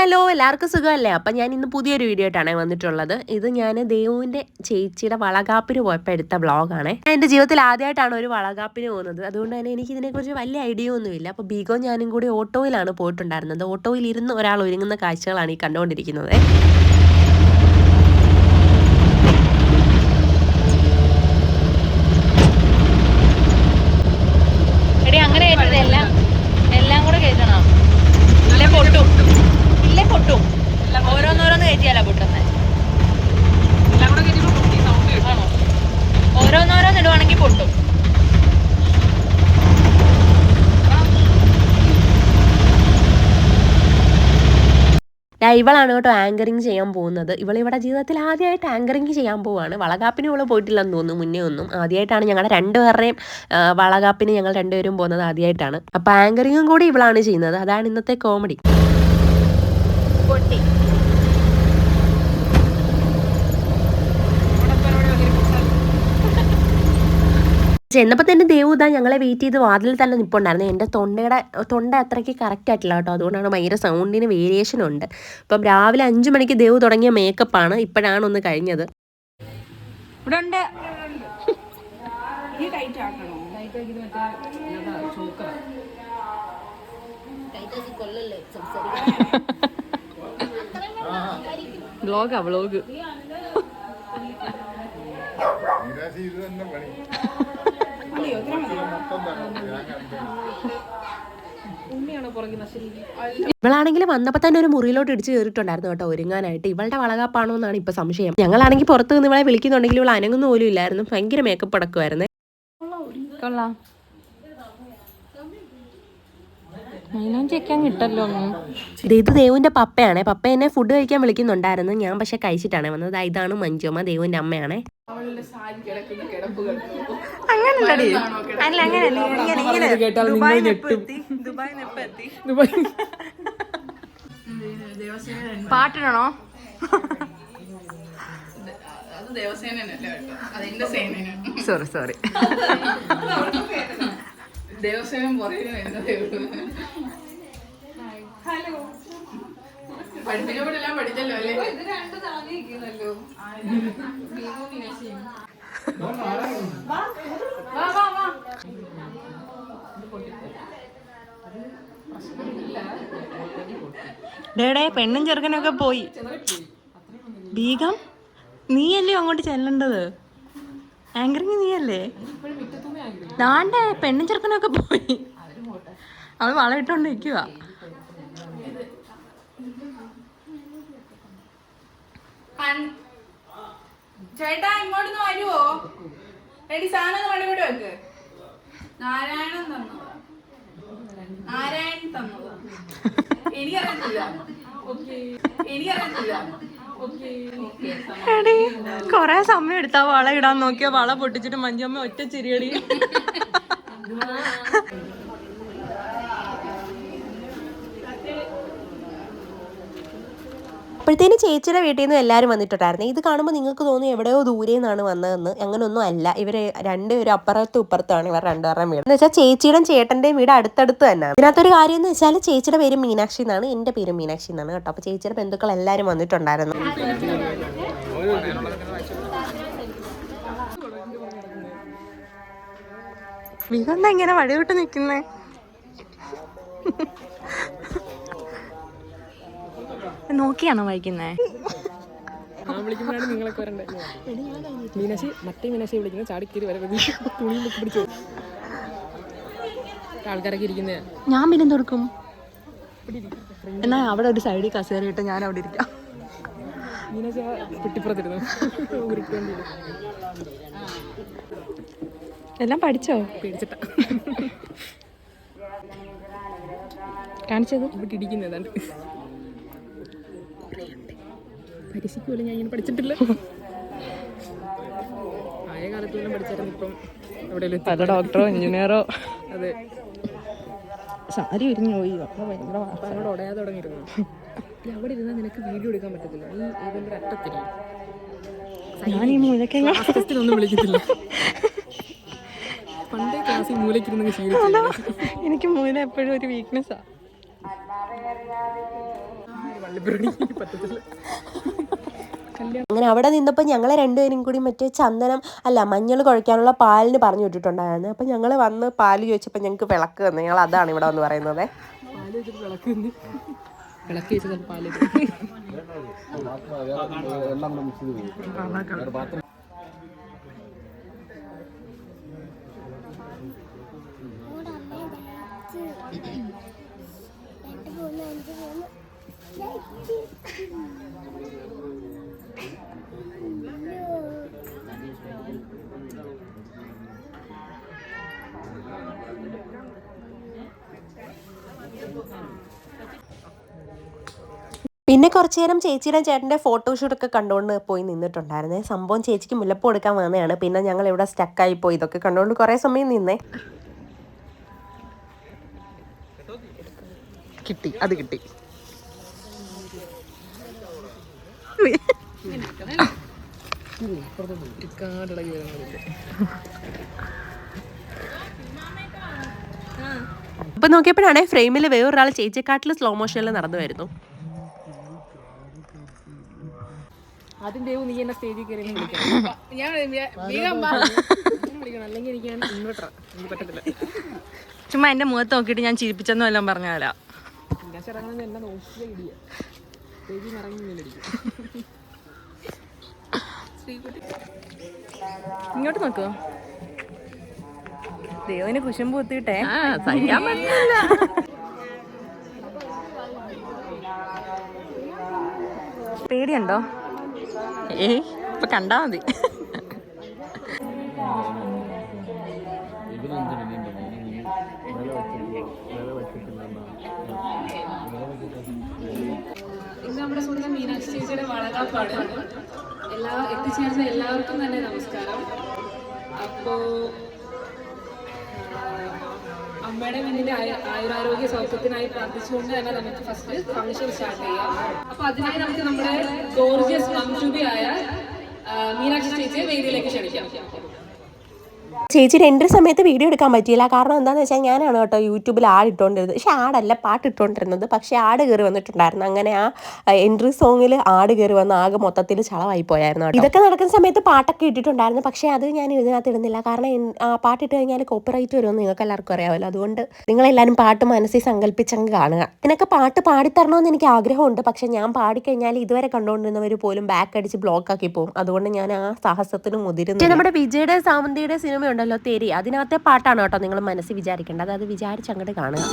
Hello എല്ലാവർക്കും സുഖമല്ലേ? അപ്പം ഞാൻ ഇന്ന് പുതിയൊരു വീഡിയോ ആയിട്ടാണ് വന്നിട്ടുള്ളത്. ഇത് ഞാൻ ദേവുവിന്റെ ചേച്ചിയുടെ വളകാപ്പിന് പോയപ്പോൾ എടുത്ത വ്ളോഗാണ്. ഞാൻ എന്റെ ജീവിതത്തിൽ ആദ്യമായിട്ടാണ് ഒരു വളകാപ്പിന് പോകുന്നത്. അതുകൊണ്ട് തന്നെ എനിക്ക് ഇതിനെക്കുറിച്ച് വലിയ ഐഡിയ ഒന്നുമില്ല. അപ്പോൾ ബീഗോ ഞാനും കൂടി ഓട്ടോയിലാണ് പോയിട്ടുണ്ടായിരുന്നത്. ഓട്ടോയിൽ ഇരുന്ന് ഒരാൾ ഒരുങ്ങുന്ന കാഴ്ചകളാണ് ഈ കണ്ടുകൊണ്ടിരിക്കുന്നത് എടി അങ്ങനെ കയറ്റരുത് എല്ലാം എല്ലാം കൂടെ കയറ്റണം ഇല്ലേ പൊട്ടും ഇല്ലേ പൊട്ടും ഓരോന്നോരോന്ന് കയറ്റിയാലാ പൊട്ടുന്നത് ആണോ ഓരോന്നോരോന്ന് ഇടുവാണെങ്കിൽ പൊട്ടും ദാ ഇവളാണ് കേട്ടോ ആങ്കറിങ് ചെയ്യാൻ പോകുന്നത്. ഇവൾ ഇവിടെ ജീവിതത്തിൽ ആദ്യമായിട്ട് ആങ്കറിങ് ചെയ്യാൻ പോവാണ്. വളകാപ്പിന് ഇവൾ പോയിട്ടില്ലെന്ന് തോന്നുന്നു മുന്നേ ഒന്നും. ആദ്യമായിട്ടാണ് ഞങ്ങളുടെ രണ്ടുപേരുടെയും വളകാപ്പിന് ഞങ്ങൾ രണ്ടുപേരും പോകുന്നത് ആദ്യമായിട്ടാണ്. അപ്പോൾ ആങ്കറിങ്ങും കൂടി ഇവളാണ് ചെയ്യുന്നത്. അതാണ് ഇന്നത്തെ കോമഡി പൊട്ടി. ചെന്നപ്പോൾ തന്നെ ദേവൂത ഞങ്ങളെ വെയിറ്റ് ചെയ്ത് വാതിൽ തന്നെ നിൽപ്പുണ്ടായിരുന്നു എന്റെ തൊണ്ടയുടെ തൊണ്ട അത്രയ്ക്ക് കറക്റ്റ് ആയിട്ടില്ല കേട്ടോ. അതുകൊണ്ടാണ് ഭയങ്കര സൗണ്ടിന് വേരിയേഷൻ ഉണ്ട്. അപ്പം രാവിലെ അഞ്ച് മണിക്ക് ദേവ് തുടങ്ങിയ മേക്കപ്പാണ് ഇപ്പോഴാണ് ഒന്ന് കഴിഞ്ഞത്. ഇവിടെ ഉണ്ട് നിരാശ ഇത് തന്നെ പണി ഇവളാണെങ്കിൽ വന്നപ്പോൾ തന്നെ ഒരു മുറിയിലോട്ട് ഇടിച്ച് കയറിയിട്ടുണ്ടായിരുന്നു കേട്ടോ ഒരുങ്ങാനായിട്ട്. ഇവളുടെ വളകാപ്പാണോ എന്നാണ് ഇപ്പൊ സംശയം. ഞങ്ങളാണെങ്കിൽ പുറത്തുനിന്ന് ഇവളെ വിളിക്കുന്നുണ്ടെങ്കിൽ ഇവൾ അനങ്ങുന്ന പോലും ഇല്ലായിരുന്നു. ഭയങ്കര മേക്കപ്പ് അടക്കുമായിരുന്നു കൊള്ളാം. ഇത് ഇത് ദേവുവിന്റെ പപ്പയാണേ. പപ്പ എന്നെ ഫുഡ് കഴിക്കാൻ വിളിക്കുന്നുണ്ടായിരുന്നു. ഞാൻ പക്ഷെ കഴിച്ചിട്ടാണ് വന്നത്. ഇതാണ് മഞ്ജുമ്മ ദേവുവിന്റെ അമ്മയാണേ. പാട്ടിടണോ? സോറി സോറി ദേവസേനം പുറകിന് വരുന്നതേ ഉള്ളൂ ഹലോ. പഠിപ്പിച്ചപ്പോഴെല്ലാം പഠിച്ചല്ലോ അല്ലേ? ഇത് രണ്ട് താങ്ങിയിരിക്കുന്നല്ലോ ഡേടേ പെണ്ണും ചെറുക്കനൊക്കെ പോയി. ബീഗം നീയല്ലേ അങ്ങോട്ട് ചെല്ലേണ്ടത്? ആങ്കറിങ് നീയല്ലേ? ദാണ്ടേ പെണ്ണും ചെറുക്കനൊക്കെ പോയി. അത് വളയിട്ടോണ്ട് നിൽക്കുക ചേട്ടാ ഇങ്ങോട്ട് വരുവോ? എടി സാധനം വേണം ഇവിടെ വെക്ക് നാരായണൻ തന്നതാ നാരായണൻ തന്നതാ എനിക്കറിയത്തില്ല. എനിക്കറിയത്തില്ല. എടി കൊറേ സമയം എടുത്താ വള ഇടാൻ നോക്കിയ വള പൊട്ടിച്ചിട്ട് മഞ്ചമ്മ ഒറ്റ ചിരിയടി. അപ്പോഴത്തേന് ചേച്ചിയുടെ വീട്ടിൽ നിന്ന് എല്ലാവരും വന്നിട്ടുണ്ടായിരുന്നു. ഇത് കാണുമ്പോൾ നിങ്ങൾക്ക് തോന്നും എവിടെയോ ദൂരെ നിന്നാണ് വന്നതെന്ന്. അങ്ങനൊന്നും അല്ല. ഇവർ രണ്ടുപേരും അപ്പുറത്തും ഇപ്പുറത്താണ് ഇവർ രണ്ടുപേരുടെയും വീട്. എന്ന് വെച്ചാൽ ചേച്ചിയുടെയും ചേട്ടന്റെയും വീട് അടുത്തടുത്ത് തന്നെയാണ്. ഇതിനകത്തൊരു കാര്യം എന്ന് വെച്ചാൽ ചേച്ചിയുടെ പേര് മീനാക്ഷി എന്നാണ്. എന്റെ പേര് മീനാക്ഷി എന്നാണ് കേട്ടോ. അപ്പോൾ ചേച്ചിയുടെ ബന്ധുക്കൾ എല്ലാവരും വന്നിട്ടുണ്ടായിരുന്നു. വികന്ത ഇങ്ങനെ വഴി വിട്ട് നിക്കുന്നേ? നോക്കിയാണോ വായിക്കുന്നേ വിളിക്കുമ്പോഴാണ് നിങ്ങളൊക്കെ മീനാശി മറ്റേ മീനാശി വിളിക്കുന്നത് ചാടിക്കേറി വരെ തുണിയും പൊക്കി പിടിച്ചു. ആൾക്കാരൊക്കെ ഇരിക്കുന്നേ. ഞാൻ പിന്നെ കൊടുക്കും? എന്നാ അവിടെ ഒരു സൈഡിൽ കസേര ഇട്ട് ഞാൻ അവിടെ ഇരിക്കാം. മീനാശി പെട്ടിപ്പുറത്തിരുന്നു. എല്ലാം പഠിച്ചോ? പേടിച്ചിട്ട. കാണിച്ചത്? ഇവിടെ പരീക്ഷയ്ക്ക് ഞാൻ ഇങ്ങനെ പഠിച്ചിട്ടില്ല. ആയ കാലത്ത് തന്നെ പഠിച്ചായിരുന്നു ഇപ്പം എവിടെയെങ്കിലും പല ഡോക്ടറോ എഞ്ചിനീയറോ? അതെ. സാരി ഒരുങ്ങി പോയി അപ്പൊ ഭയങ്കര അപ്പം അങ്ങോട്ട് ഉടയാതെ തുടങ്ങിയിരുന്നു. അവിടെ ഇരുന്നാൽ നിനക്ക് വീഡിയോ എടുക്കാൻ പറ്റത്തില്ല. നീ ഏതെങ്കിലും അറ്റത്തില്ല ഞാൻ ഈ മുഴക്കെങ്ങ ടെസ്റ്റിനൊന്നും വിളിക്കത്തില്ല. പണ്ടേ ക്ലാസ്സിൽ മൂലക്കിരുന്ന് ശീലിച്ചു എനിക്ക് മൂല എപ്പോഴും ഒരു വീക്ക്നെസ്സാ വള്ളിപ്പുറണി പറ്റത്തില്ല അങ്ങനെ അവിടെ നിന്നപ്പോൾ ഞങ്ങൾ രണ്ടുപേരും കൂടി മറ്റേ ചന്ദനം അല്ല മഞ്ഞൾ കുഴയ്ക്കാനുള്ള പാലിന് പറഞ്ഞു വിട്ടിട്ടുണ്ടായിരുന്നു. അപ്പം ഞങ്ങൾ വന്ന് പാൽ ചോദിച്ചപ്പോൾ ഞങ്ങൾക്ക് വിളക്ക് തന്നു. ഞങ്ങൾ അതാണ് ഇവിടെ വന്ന് പറയുന്നത്. വന്ന് വിളക്ക് പിന്നെ കുറച്ചു നേരം ചേച്ചിയുടെ ചേട്ടന്റെ ഫോട്ടോഷൂട്ടൊക്കെ കണ്ടുകൊണ്ട് പോയി നിന്നിട്ടുണ്ടായിരുന്നേ. സംഭവം ചേച്ചിക്ക് മുല്ലപ്പ് കൊടുക്കാൻ വന്നതാണ്. പിന്നെ ഞങ്ങൾ ഇവിടെ സ്റ്റക്കായി പോയി. ഇതൊക്കെ കണ്ടുകൊണ്ട് കുറേ സമയം നിന്നേ. കിട്ടി. അത് കിട്ടി. ഇപ്പൊ നോക്കിയപ്പോഴാണെ ഫ്രെയിമിൽ വേറൊരാൾ ചേച്ചിക്കാട്ടിൽ സ്ലോ മോഷനിൽ നടന്നു വരുന്നു. ദേവ് നീ എന്നെ സ്റ്റേജിൽ കയറി വിളിക്കണം. ഞാൻ വിളിക്കണം. അല്ലെങ്കിൽ എനിക്ക് ഇൻവെർട്ടർ എനിക്ക് പറ്റത്തില്ല. ചുമ്മാ എന്റെ മുഖത്ത് നോക്കിയിട്ട് ഞാൻ ചിരിപ്പിച്ചെന്നും എല്ലാം പറഞ്ഞാലാ ഇങ്ങോട്ട് നോക്കോ. ദൈവന് കുശുമ്പ് കുത്തിയിട്ടെ. സഹിക്കാൻ പറ്റില്ല പേടിയുണ്ടോ? ഏയ് ഇപ്പൊ കണ്ടാ മതി. നമ്മുടെ സ്വന്തം മീനാക്ഷി ചേച്ചിയുടെ വളകാപ്പാട് എല്ലാ എത്തിച്ചേർന്ന എല്ലാവർക്കും തന്നെ നമസ്കാരം. അപ്പോ അമ്മയുടെ മുന്നിൽ ആയ- ആയുരാരോഗ്യ സൗഖ്യത്തിനായി പ്രാർത്ഥിച്ചുകൊണ്ട് തന്നെ നമുക്ക് ഫസ്റ്റ് ഫംഗ്ഷൻ സ്റ്റാർട്ട് ചെയ്യാം. അപ്പൊ അതിനായി നമുക്ക് നമ്മുടെ ഗോർജിയസ് മംജുബി ആയ മീനാക്ഷി ചേച്ചിയെ വേദിയിലേക്ക് ക്ഷണിക്കാം. ചേച്ചിയുടെ എന്റെ സമയത്ത് വീഡിയോ എടുക്കാൻ പറ്റിയില്ല. കാരണം എന്താണെന്ന് വെച്ചാൽ ഞാനാണ് കേട്ടോ യൂട്യൂബിൽ ആഡ് ഇട്ടുകൊണ്ടിരുന്നത് പക്ഷേ ആടല്ല പാട്ട് ഇട്ടുകൊണ്ടിരുന്നത് പക്ഷേ ആട് കയറി വന്നിട്ടുണ്ടായിരുന്നു. അങ്ങനെ ആ എൻട്രി സോങ്ങിൽ ആട് കയറി വന്ന് ആകെ മൊത്തത്തിൽ ചളവായി പോയായിരുന്നു ഇതൊക്കെ നടക്കുന്ന സമയത്ത് പാട്ടൊക്കെ ഇട്ടിട്ടുണ്ടായിരുന്നു. പക്ഷേ അത് ഞാൻ ഇതിനകത്ത് ഇടുന്നില്ല. കാരണം ആ പാട്ട് ഇട്ട് കഴിഞ്ഞാൽ കോപ്പിറൈറ്റ് വരുമെന്ന് നിങ്ങൾക്ക് എല്ലാവർക്കും അറിയാമല്ലോ അതുകൊണ്ട് നിങ്ങളെല്ലാവരും പാട്ട് മനസ്സിൽ സങ്കല്പിച്ചങ്ങ് കാണുക. ഇതിനൊക്കെ പാട്ട് പാടിത്തരണമെന്ന് എനിക്ക് ആഗ്രഹമുണ്ട്. പക്ഷേ ഞാൻ പാടിക്കഴിഞ്ഞാൽ ഇതുവരെ കണ്ടുകൊണ്ടിരുന്നവർ പോലും ബാക്ക് അടിച്ച് ബ്ലോക്ക് ആക്കി പോകും. അതുകൊണ്ട് ഞാൻ ആ സാഹസത്തിന് മുതിരുന്നു നമ്മുടെ വിജയുടെ സാമന്തിയുടെ സിനിമ ഉണ്ടല്ലോ തെരി. അതിനകത്തെ പാട്ടാണ് കേട്ടോ നിങ്ങൾ മനസ്സിൽ വിചാരിക്കേണ്ടത്. അത് വിചാരിച്ചങ്ങോട്ട് കാണുക.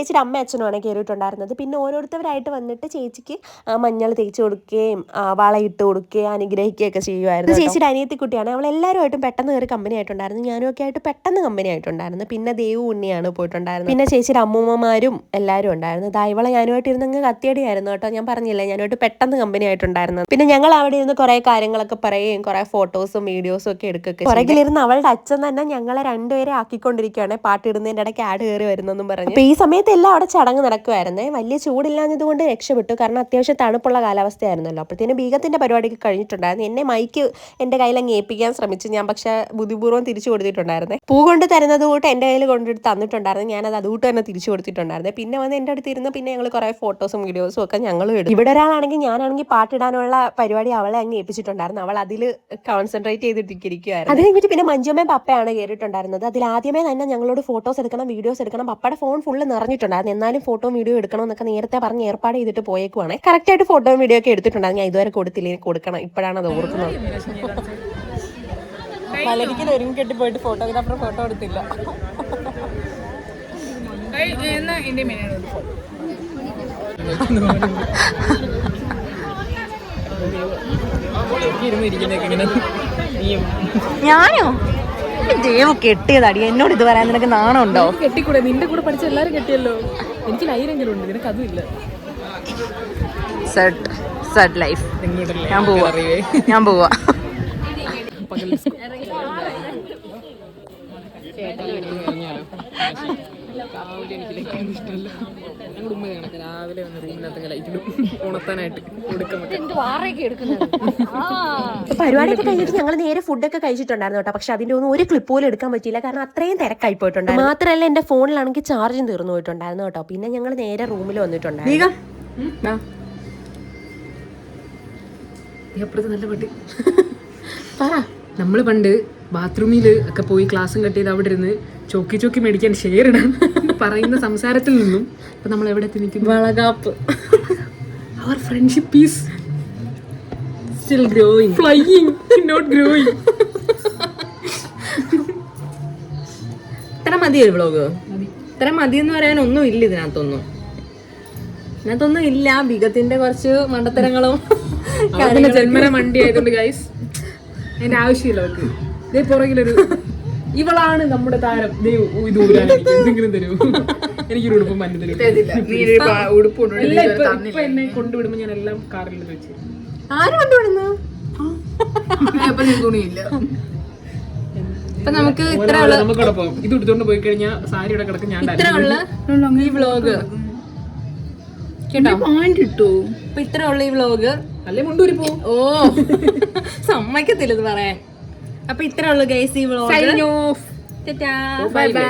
ചേച്ചിയുടെ അമ്മ അച്ഛനുമാണ് കയറിയിട്ടുണ്ടായിരുന്നത് പിന്നെ ഓരോരുത്തരായിട്ട് വന്നിട്ട് ചേച്ചിക്ക് മഞ്ഞൾ തേച്ച് കൊടുക്കുകയും വളയിട്ട് കൊടുക്കുകയും അനുഗ്രഹിക്കുകയൊക്കെ ചെയ്യുമായിരുന്നു ചേച്ചിയുടെ അനിയത്തി കുട്ടിയാണ് അവൾ എല്ലാവരുമായിട്ടും പെട്ടെന്ന് കയറി കമ്പനി ആയിട്ടുണ്ടായിരുന്നു. ഞാനും ഒക്കെ ആയിട്ട് പെട്ടെന്ന് കമ്പനി ആയിട്ടുണ്ടായിരുന്നു. പിന്നെ ദേവു ഉണ്ണിയാണ് പോയിട്ടുണ്ടായിരുന്നത്. പിന്നെ ചേച്ചിയുടെ അമ്മൂമ്മമാരും എല്ലാവരും ഉണ്ടായിരുന്നു. ദാ ഇവളെ ഞാനുമായിട്ട് ഇരുന്നങ്ങ് കത്തിയടിയായിരുന്നു കേട്ടോ. ഞാൻ പറഞ്ഞില്ല ഞാനുമായിട്ട് പെട്ടെന്ന് കമ്പനി ആയിട്ടുണ്ടായിരുന്നു. പിന്നെ ഞങ്ങൾ അവിടെ ഇരുന്ന് കുറേ കാര്യങ്ങളൊക്കെ പറയുകയും കുറേ ഫോട്ടോസും വീഡിയോസും ഒക്കെ എടുക്കുകയൊക്കെ പുറകിലിരുന്ന് അവളുടെ അച്ഛൻ തന്നെ ഞങ്ങളെ രണ്ടുപേരെ ആക്കിക്കൊണ്ടിരിക്കുകയാണ്. പാട്ടിടുന്നതിന്റെ ഇടയ്ക്ക് ആഡ് കയറി വരുന്നെന്നും പറഞ്ഞു. അപ്പൊ ഈ സമയത്ത് എല്ലാം അവിടെ ചടങ്ങ് നടക്കുമായിരുന്നേ വലിയ ചൂടില്ലാഞ്ഞത് കൊണ്ട് രക്ഷപ്പെട്ടു. കാരണം അത്യാവശ്യം തണുപ്പുള്ള കാലാവസ്ഥയായിരുന്നല്ലോ. അപ്പോഴത്തേനും ബീഗത്തിന്റെ പരിപാടിക്ക് കഴിഞ്ഞിട്ടുണ്ടായിരുന്നു. എന്നെ മൈക്ക് എന്റെ കയ്യിൽ അങ്ങ് ഏൽപ്പിക്കാൻ ശ്രമിച്ചു. ഞാൻ പക്ഷേ ബുദ്ധിപൂർവം തിരിച്ചു കൊടുത്തിട്ടുണ്ടായിരുന്നേ. പൂ കൊണ്ട് തരുന്നത് കൂട്ട് എന്റെ കയ്യിൽ കൊണ്ടിട്ട് തന്നിട്ടുണ്ടായിരുന്നു. ഞാനത് അതുകൂട്ട് തന്നെ തിരിച്ചു കൊടുത്തിട്ടുണ്ടായിരുന്നു. പിന്നെ വന്ന് എന്റെ അടുത്ത് ഇരുന്ന് പിന്നെ ഞങ്ങൾ കുറേ ഫോട്ടോസും വീഡിയോസും ഒക്കെ ഞങ്ങളും എടുത്തു. ഇവിടെ ഒരാളാണെങ്കിൽ ഞാനാണെങ്കിൽ പാട്ടിടാനുള്ള പരിപാടി അവളെ അങ്ങ് ഏൽപ്പിച്ചിട്ടുണ്ടായിരുന്നു. അവൾ അതിൽ കോൺസെൻട്രേറ്റ് ചെയ്തിട്ടിരിക്കുകയായിരുന്നു അത് കഴിഞ്ഞിട്ട് പിന്നെ മഞ്ജുമ്മയും പപ്പയാണ് കയറിയിട്ടുണ്ടായിരുന്നത്. അതിൽ ആദ്യമേ തന്നെ ഞങ്ങളോട് ഫോട്ടോസ് എടുക്കണം വീഡിയോസ് എടുക്കണം. പപ്പയുടെ ഫോൺ ഫുള്ള് നിറഞ്ഞിട്ടുണ്ടായിരുന്നു എന്നാലും ഫോട്ടോ വീഡിയോ എടുക്കണം എന്നൊക്കെ നേരത്തെ പറഞ്ഞ് ഏർപ്പാട് ചെയ്തിട്ട് പോയേക്കുവാണ്. കറക്റ്റ് ആയിട്ട് ഫോട്ടോ വീഡിയോ ഒക്കെ എടുത്തിട്ടുണ്ടായിരുന്നു. ഞാൻ ഇതുവരെ കൊടുത്തില്ല? കൊടുക്കണം. ഇപ്പോഴാണ് അത് ഓർക്കുന്നത്. പലരിക്കലും ഒരുങ്ങി കെട്ടി പോയിട്ട് ഫോട്ടോഗ്രാഫർ ഫോട്ടോ എടുത്തില്ല. ഏയ്, ഇങ്ങനെ നീയും കെട്ടിയതടി. എന്നോട് ഇത് പറയാൻ നിനക്ക് നാണമുണ്ടോ? കെട്ടിക്കൂടെ? നിന്റെ കൂടെ പഠിച്ച എല്ലാരും കെട്ടിയല്ലോ. എനിക്ക് ലൈനെങ്കിലും ഉണ്ട്. നിനക്ക് അതും ഇല്ല. സെഡ് സെഡ് ലൈഫ് ഞാൻ പോവാ. ഞാൻ പോവാ. ഇറങ്ങിയാലോ രാവിലെ എനിക്ക് ലൈറ്റ് ഇഷ്ടമല്ല ഞങ്ങളുടെ ഉമ്മ കണക്ക് രാവിലെ വന്ന് റൂമിനകത്ത് ലൈറ്റ് ഇടും ഉണർത്താനായിട്ട് പരിപാടിയൊക്കെ കഴിഞ്ഞിട്ട് ഞങ്ങൾ നേരെ ഫുഡൊക്കെ കഴിച്ചിട്ടുണ്ടായിരുന്നു കേട്ടോ പക്ഷെ അതിന്റെ ഒന്നും ഒരു ക്ലിപ്പ് പോലും എടുക്കാൻ പറ്റിയില്ല കാരണം അത്രയും തിരക്കായി പോയിട്ടുണ്ട് മാത്രമല്ല എന്റെ ഫോണിലാണെങ്കിൽ ചാർജും തീർന്നു പോയിട്ടുണ്ടായിരുന്നു കേട്ടോ പിന്നെ ഞങ്ങൾ നേരെ റൂമിൽ വന്നിട്ടുണ്ടായിരുന്നു നമ്മൾ അപ്പുറത്ത് നല്ല പാട്ട് പറ നമ്മൾ പണ്ട് ബാത്റൂമിൽ ഒക്കെ പോയി ക്ലാസ്സും കട്ട് ചെയ്ത് അവിടെ ഇരുന്ന് ചോക്കി ചോക്കി മേടിക്കാൻ ഷെയർ ഇടാൻ പറയുന്ന സംസാരത്തിൽ നിന്നും ഇപ്പൊ നമ്മൾ എവിടെ നിൽക്കുന്നു? വളകാപ്പ്. അവർ friendship is still growing flying not growing ഇത്ര മതി ഒരു വ്ളോഗ് ഇത്ര മതി എന്ന് പറയാൻ ഒന്നും ഇല്ല ഇതിനകത്തൊന്നും. ഇതിനകത്തൊന്നും ഇല്ല. ബിഗത്തിന്റെ കുറച്ച് മണ്ടത്തരങ്ങളും ജന്മന മണ്ടി ആയതുകൊണ്ട് ഗൈസ് അതിന്റെ ആവശ്യമില്ല അവർക്ക്. ഇതേ പുറകിലൊരു ഇവളാണ് നമ്മുടെ താരം. ദേ ഇത് എന്തെങ്കിലും തരൂ. എനിക്കൊരു ഉടുപ്പും മഞ്ഞ തരൂ. ഇപ്പൊ ഇപ്പൊ എന്നെ കൊണ്ടുവിടുമ്പോ ഞാൻ എല്ലാം കാറിൽ വെച്ച് ആരും കൊണ്ടുവിടുന്നു? തുണിയില്ല. നമുക്ക് ഇത്ര ഇത് എടുത്തോണ്ട് പോയി കഴിഞ്ഞാൽ സാരി ഇവിടെ കിടക്കും ഞാൻ ഈ വ്ലോഗ് കേട്ടോ? പാന്റ് ഇട്ടു? ഇപ്പൊ ഇത്ര ഉള്ള ഈ വ്ളോഗ് അല്ലേ മുണ്ടൂരി പോ. ഓ സമ്മതിക്കത്തില്ല ഇത് പറയാൻ. അപ്പൊ ഇത്രേ ഉള്ളൂ ഗൈസ് ഈ വ്ളോഗ് ബൈ ബൈ